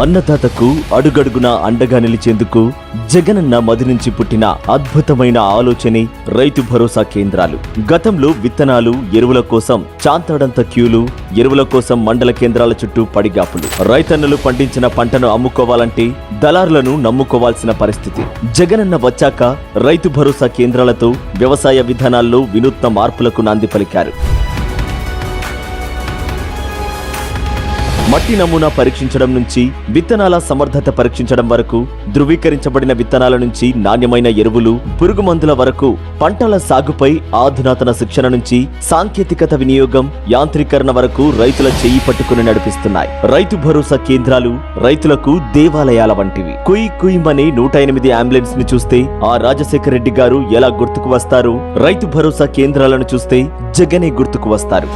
అన్నదాతకు అడుగడుగున అండగా నిలిచేందుకు జగనన్న మది నుంచి పుట్టిన అద్భుతమైన ఆలోచనే రైతు భరోసా కేంద్రాలు. గతంలో విత్తనాలు ఎరువుల కోసం చాంతాడంత క్యూలు ఎరువుల కోసం మండల కేంద్రాల చుట్టూ పడిగాపులు రైతన్నలు పండించిన పంటను అమ్ముకోవాలంటే దళారులను నమ్ముకోవాల్సిన పరిస్థితి. జగనన్న వచ్చాక రైతు భరోసా కేంద్రాలతో వ్యవసాయ విధానాల్లో వినూత్న మార్పులకు నాంది పలికారు. మట్టి నమూనా పరీక్షించడం నుంచి విత్తనాల సమర్థత పరీక్షించడం వరకు ధృవీకరించబడిన విత్తనాల నుంచి నాణ్యమైన ఎరువులు పురుగు మందుల వరకు పంటల సాగుపై ఆధునాతన శిక్షణ నుంచి సాంకేతికత వినియోగం యాంత్రీకరణ వరకు రైతుల చేయి పట్టుకుని నడిపిస్తున్నాయి. రైతు భరోసా కేంద్రాలు రైతులకు దేవాలయాల వంటివి. కుయ్ కుయ్మనే నూట ఎనిమిది అంబులెన్స్ని చూస్తే ఆ రాజశేఖర రెడ్డి గారు ఎలా గుర్తుకు వస్తారు? రైతు భరోసా కేంద్రాలను చూస్తే జగనే గుర్తుకు వస్తారు.